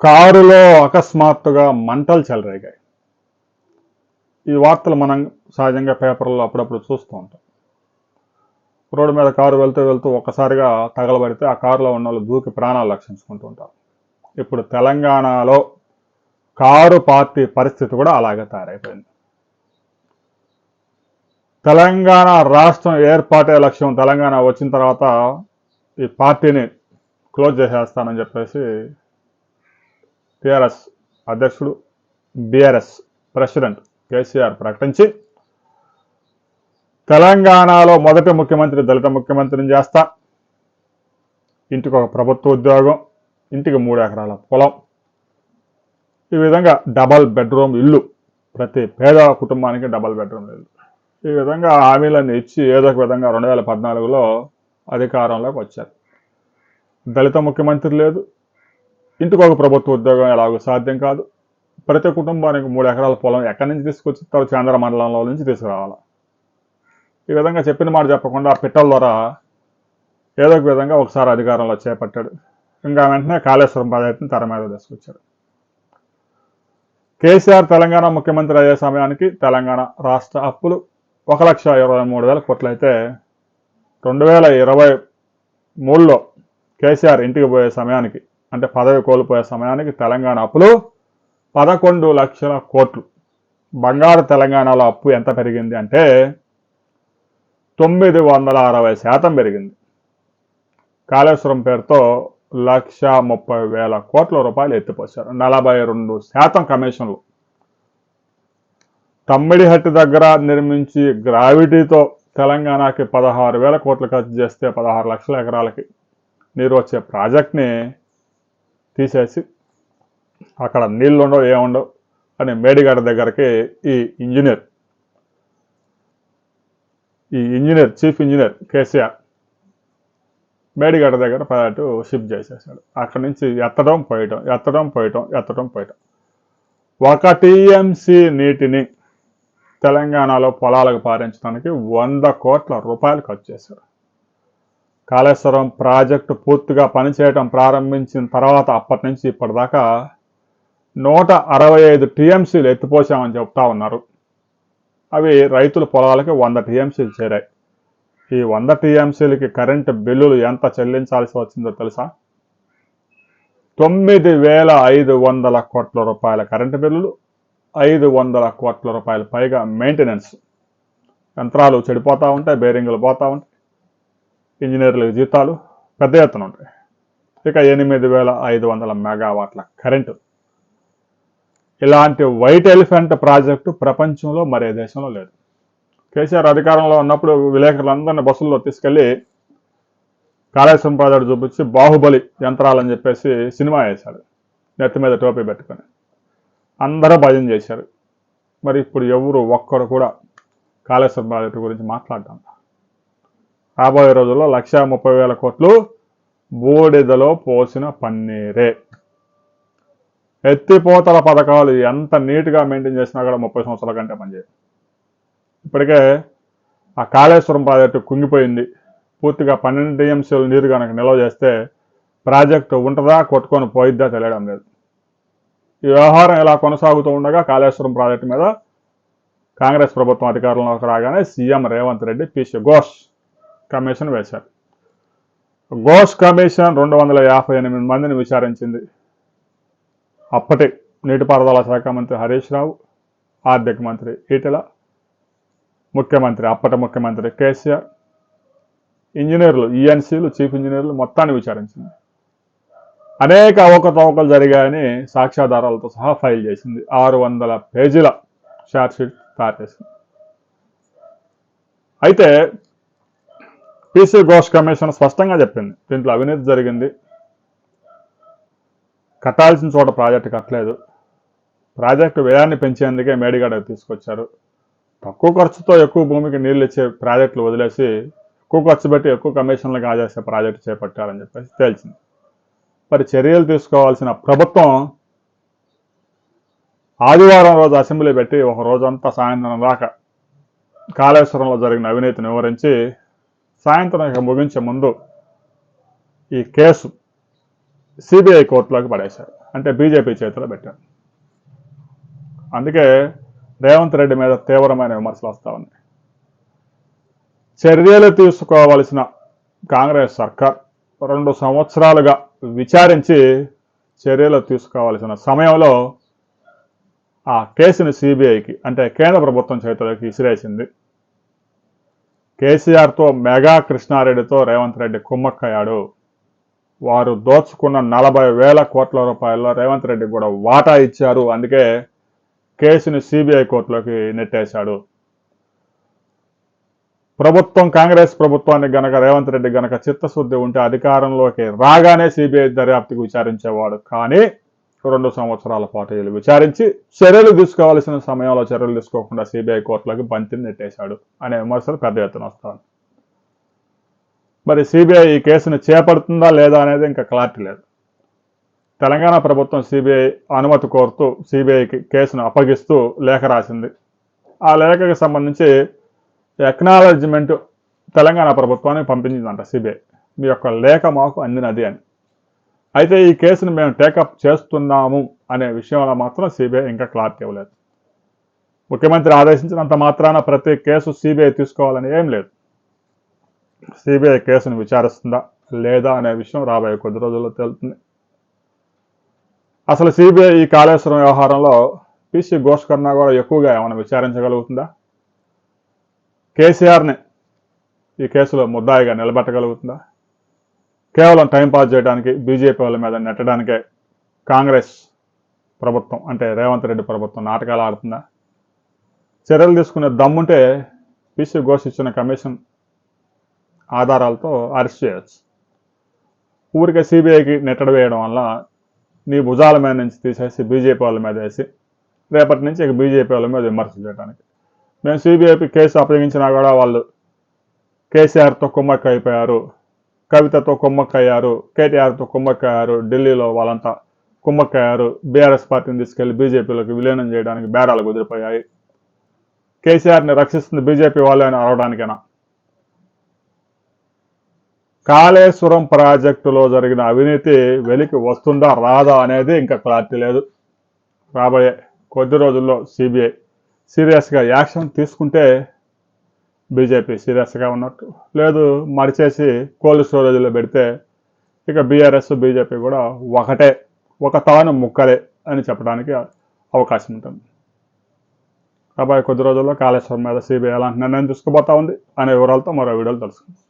కారులో అకస్మాత్తుగా మంటలు చెలరేగాయి. ఈ వార్తలు మనం సహజంగా పేపర్లో అప్పుడప్పుడు చూస్తూ ఉంటాం. రోడ్డు మీద కారు వెళ్తూ వెళ్తూ ఒక్కసారిగా తగలబడితే ఆ కారులో ఉన్న వాళ్ళు దూకి ప్రాణాలు రక్షించుకుంటూ ఉంటారు. ఇప్పుడు తెలంగాణలో కారు పార్టీ పరిస్థితి కూడా అలాగే తయారైపోయింది. తెలంగాణ రాష్ట్రం ఏర్పాటే లక్ష్యం. తెలంగాణ వచ్చిన తర్వాత ఈ పార్టీని క్లోజ్ చేసేస్తానని చెప్పేసి టిఆర్ఎస్ అధ్యక్షుడు బీఆర్ఎస్ ప్రెసిడెంట్ కేసీఆర్ ప్రకటించి తెలంగాణలో మొదటి ముఖ్యమంత్రి దళిత ముఖ్యమంత్రిని చేస్తా. ఇంటికి ఒక ప్రభుత్వ ఉద్యోగం ఇంటికి మూడు ఎకరాల పొలం. ఈ విధంగా డబల్ బెడ్రూమ్ ఇల్లు ప్రతి పేద కుటుంబానికి డబల్ బెడ్రూమ్ ఇల్లు. ఈ విధంగా హామీలను ఇచ్చి ఏదో ఒక విధంగా రెండు వేల పద్నాలుగులో అధికారంలోకి వచ్చారు. దళిత ముఖ్యమంత్రి లేదు ఇంటికి ఒక ప్రభుత్వ ఉద్యోగం ఎలాగో సాధ్యం కాదు. ప్రతి కుటుంబానికి మూడు ఎకరాల పొలం ఎక్కడి నుంచి తీసుకొచ్చి చాంద్ర మండలంలో నుంచి తీసుకురావాలి? ఈ విధంగా చెప్పిన మాట చెప్పకుండా పిట్టల ద్వారా ఏదో ఒక విధంగా ఒకసారి అధికారంలో చేపట్టాడు. ఇంకా వెంటనే కాళేశ్వరం ప్రాజెక్టుని తెర మీద తీసుకొచ్చాడు. కేసీఆర్ తెలంగాణ ముఖ్యమంత్రి అయ్యే సమయానికి తెలంగాణ రాష్ట్ర అప్పులు ఒక లక్ష ఇరవై మూడు వేల కోట్లు అయితే రెండు వేల ఇరవై మూడులో కేసీఆర్ ఇంటికి పోయే సమయానికి అంటే పదవి కోల్పోయే సమయానికి తెలంగాణ అప్పులు పదకొండు లక్షల కోట్లు. బంగారు తెలంగాణలో అప్పు ఎంత పెరిగింది అంటే తొమ్మిది వందల అరవై శాతం పెరిగింది. కాళేశ్వరం పేరుతో లక్ష ముప్పై వేల కోట్ల రూపాయలు ఎత్తిపోశారు. నలభై రెండు శాతం కమిషన్లు. తమ్మిడిహట్టి దగ్గర నిర్మించి గ్రావిటీతో తెలంగాణకి పదహారు వేల కోట్లు ఖర్చు చేస్తే పదహారు లక్షల ఎకరాలకి నీరు వచ్చే ప్రాజెక్ట్ని తీసేసి అక్కడ నీళ్ళు ఉండవు ఏముండవు అని మేడిగడ్డ దగ్గరికి ఈ ఇంజనీర్ ఈ engineer chief engineer KCR Medigadda దగ్గర ప్రాజెక్టు షిఫ్ట్ చేసేసాడు. అక్కడి నుంచి ఎత్తడం పోయటం ఎత్తడం పోయటం ఎత్తడం పోయటం. ఒక టీఎంసీ నీటిని తెలంగాణలో పొలాలకు పారించడానికి వంద కోట్ల రూపాయలు ఖర్చు చేశారు కాళేశ్వరం ప్రాజెక్టు పూర్తిగా పనిచేయటం ప్రారంభించిన తర్వాత అప్పటి నుంచి ఇప్పటిదాకా నూట అరవై ఐదు టీఎంసీలు ఎత్తిపోసామని చెప్తా ఉన్నారు. అవి రైతుల పొలాలకి వంద టీఎంసీలు చేరాయి. ఈ వంద టీఎంసీలకి కరెంటు బిల్లులు ఎంత చెల్లించాల్సి వచ్చిందో తెలుసా? తొమ్మిది వేల ఐదు వందల కోట్ల రూపాయల కరెంటు బిల్లులు ఐదు వందల కోట్ల రూపాయల పైగా మెయింటెనెన్స్ యంత్రాలు చెడిపోతూ ఉంటాయి బేరింగ్లు పోతూ ఉంటాయి. ఇంజనీర్ల జీతాలు పెద్ద ఎత్తున ఉంటాయి. ఇక ఎనిమిది వేల ఐదు వందల మెగావాట్ల కరెంటు. ఇలాంటి వైట్ ఎలిఫెంట్ ప్రాజెక్టు ప్రపంచంలో మరే దేశంలో లేదు. కేసీఆర్ అధికారంలో ఉన్నప్పుడు విలేకరులందరినీ బస్సుల్లో తీసుకెళ్ళి కాళేశ్వరం ప్రాజెక్టు చూపించి బాహుబలి యంత్రాలని చెప్పేసి సినిమా వేశాడు. నెత్తి మీద టోపీ పెట్టుకొని. అందరూ భజన చేశారు. మరి ఇప్పుడు ఎవరు ఒక్కరు కూడా కాళేశ్వరం ప్రాజెక్టు గురించి మాట్లాడటం రాబోయే రోజుల్లో లక్ష ముప్పై వేల కోట్లు బూడిదలో పోసిన పన్నీరే. ఎత్తిపోతల పథకాలు ఎంత నీట్గా మెయింటైన్ చేసినా కూడా ముప్పై సంవత్సరాల కంటే పనిచేయదు ఇప్పటికే ఆ కాళేశ్వరం ప్రాజెక్టు కుంగిపోయింది. పూర్తిగా పన్నెండు టీఎంసీలు నీరు కనుక నిల్వ చేస్తే ప్రాజెక్టు ఉంటుందా కొట్టుకొని పోయిద్దా తెలియడం లేదు. ఈ వ్యవహారం ఇలా కొనసాగుతూ ఉండగా కాళేశ్వరం ప్రాజెక్టు మీద కాంగ్రెస్ ప్రభుత్వం అధికారంలోకి రాగానే CM Revanth Reddy PC Ghosh commission వేశారు. ఘోష్ కమిషన్ రెండు వందల యాభై ఎనిమిది మందిని విచారించింది. అప్పటి నీటిపారుదల శాఖ మంత్రి హరీష్ రావు ఆర్థిక మంత్రి ఈటెల ముఖ్యమంత్రి అప్పటి ముఖ్యమంత్రి కేసీఆర్ ఇంజనీర్లు ఈఎన్సీలు చీఫ్ ఇంజనీర్లు మొత్తాన్ని విచారించింది. అనేక అవకతవకలు జరిగాయని సాక్ష్యాధారాలతో సహా ఫైల్ చేసింది. ఆరు వందల పేజీల షార్ట్షీట్ తయారు చేసింది. అయితే పీసీ ఘోష్ కమిషన్ స్పష్టంగా చెప్పింది. దీంట్లో అవినీతి జరిగింది. కట్టాల్సిన చోట ప్రాజెక్టు కట్టలేదు. ప్రాజెక్టు వ్యయాన్ని పెంచేందుకే మేడిగడ్డకు తీసుకొచ్చారు. తక్కువ ఖర్చుతో ఎక్కువ భూమికి నీళ్ళు ఇచ్చే ప్రాజెక్టులు వదిలేసి ఎక్కువ ఖర్చు పెట్టి ఎక్కువ కమిషన్లు కాజేసే ప్రాజెక్టు చేపట్టారని చెప్పేసి తేల్చింది. మరి చర్యలు తీసుకోవాల్సిన ప్రభుత్వం ఆదివారం రోజు అసెంబ్లీ పెట్టి ఒక రోజంతా సాయంత్రం దాకా కాళేశ్వరంలో జరిగిన అవినీతిని వివరించి సాయంత్రం ఇక ముగించే ముందు ఈ కేసు సిబిఐ కోర్టులోకి పడేశారు. అంటే బీజేపీ చేతిలో పెట్టారు. అందుకే రేవంత్ రెడ్డి మీద తీవ్రమైన విమర్శలు వస్తూ ఉన్నాయి. చర్యలు తీసుకోవలసిన కాంగ్రెస్ సర్కార్ రెండు సంవత్సరాలుగా విచారించి చర్యలు తీసుకోవాల్సిన సమయంలో ఆ కేసుని సిబిఐకి అంటే కేంద్ర ప్రభుత్వం చేతులకి విసిరేసింది కేసీఆర్తో మెగా కృష్ణారెడ్డితో రేవంత్ రెడ్డి కుమ్మక్కయ్యాడు. వారు దోచుకున్న నలభై వేల కోట్ల రూపాయల్లో రేవంత్ రెడ్డి కూడా వాటా ఇచ్చారు. అందుకే కేసుని సిబిఐ కోర్టులోకి నెట్టేశాడు. ప్రభుత్వం కాంగ్రెస్ ప్రభుత్వానికి గనక రేవంత్ రెడ్డి గనక చిత్తశుద్ధి ఉంటే అధికారంలోకి రాగానే సిబిఐ దర్యాప్తుకు విచారించేవాడు. కానీ రెండు సంవత్సరాల పాటు వీళ్ళు విచారించి చర్యలు తీసుకోవాల్సిన సమయంలో చర్యలు తీసుకోకుండా సిబిఐ కోర్టులకు బంతిని నెట్టేశాడు అనే విమర్శలు పెద్ద ఎత్తున వస్తాను మరి సిబిఐ ఈ కేసును చేపడుతుందా లేదా అనేది ఇంకా క్లారిటీ లేదు. తెలంగాణ ప్రభుత్వం సిబిఐ అనుమతి కోరుతూ సిబిఐకి కేసును అప్పగిస్తూ లేఖ రాసింది. ఆ లేఖకు సంబంధించి ఎక్నాలజ్మెంట్ తెలంగాణ ప్రభుత్వానికి పంపించిందంట సిబిఐ. మీ యొక్క లేఖ మాకు అందినది అని. అయితే ఈ కేసును మేము టేకప్ చేస్తున్నాము అనే విషయంలో మాత్రం సిబిఐ ఇంకా క్లారిటీ ఇవ్వలేదు. ముఖ్యమంత్రి ఆదేశించినంత మాత్రాన ప్రతి కేసు సిబిఐ తీసుకోవాలని ఏం లేదు. సిబిఐ కేసును విచారిస్తుందా లేదా అనే విషయం రాబోయే కొద్ది రోజుల్లో తేలుతుంది. అసలు సిబిఐ ఈ కాళేశ్వరం వ్యవహారంలో పిసి ఘోష్ కన్నా కూడా ఎక్కువగా ఏమైనా విచారించగలుగుతుందా? కేసీఆర్ని ఈ కేసులో ముద్దాయిగా నిలబెట్టగలుగుతుందా? కేవలం టైం పాస్ చేయడానికి బీజేపీ వాళ్ళ మీద నెట్టడానికే కాంగ్రెస్ ప్రభుత్వం అంటే రేవంత్ రెడ్డి ప్రభుత్వం నాటకాలు ఆడుతుందా? చర్యలు తీసుకునే దమ్ముంటే పిసి ఘోష్ ఇచ్చిన కమిషన్ ఆధారాలతో అరెస్ట్ చేయొచ్చు. ఊరికే సిబిఐకి నెట్టడి వేయడం వల్ల నీ భుజాల మీద నుంచి తీసేసి బీజేపీ వాళ్ళ మీద వేసి రేపటి నుంచి ఇక బీజేపీ వాళ్ళ మీద విమర్శలు చేయడానికి. మేము సిబిఐపి కేసు అప్పగించినా కూడా వాళ్ళు కేసీఆర్తో కుమ్మక్క అయిపోయారు కవితతో కుమ్మక్కయ్యారు కేటీఆర్తో కుమ్మక్కయ్యారు ఢిల్లీలో వాళ్ళంతా కుమ్మక్కయ్యారు. బీఆర్ఎస్ పార్టీని తీసుకెళ్ళి బీజేపీలోకి విలీనం చేయడానికి బేరాలు కుదిరిపోయాయి. కేసీఆర్ని రక్షిస్తుంది బీజేపీ వాళ్ళే అని అరవడానికేనా? కాళేశ్వరం ప్రాజెక్టులో జరిగిన అవినీతి వెలికి వస్తుందా రాదా అనేది ఇంకా క్లారిటీ లేదు. రాబోయే కొద్ది రోజుల్లో సిబిఐ సీరియస్గా యాక్షన్ తీసుకుంటే బీజేపీ సీరియస్గా ఉన్నట్టు. లేదు మడిచేసి కోల్డ్ స్టోరేజ్లో పెడితే ఇక బీఆర్ఎస్ బీజేపీ కూడా ఒకటే ఒక తాను ముక్కలే అని చెప్పడానికి అవకాశం ఉంటుంది. రాబోయే కొద్ది రోజుల్లో కాళేశ్వరం మీద సిబిఐ ఎలాంటి నిర్ణయం తీసుకుపోతా ఉంది. అనే వివరాలతో మరో వీడియోలు తెలుసుకుందాం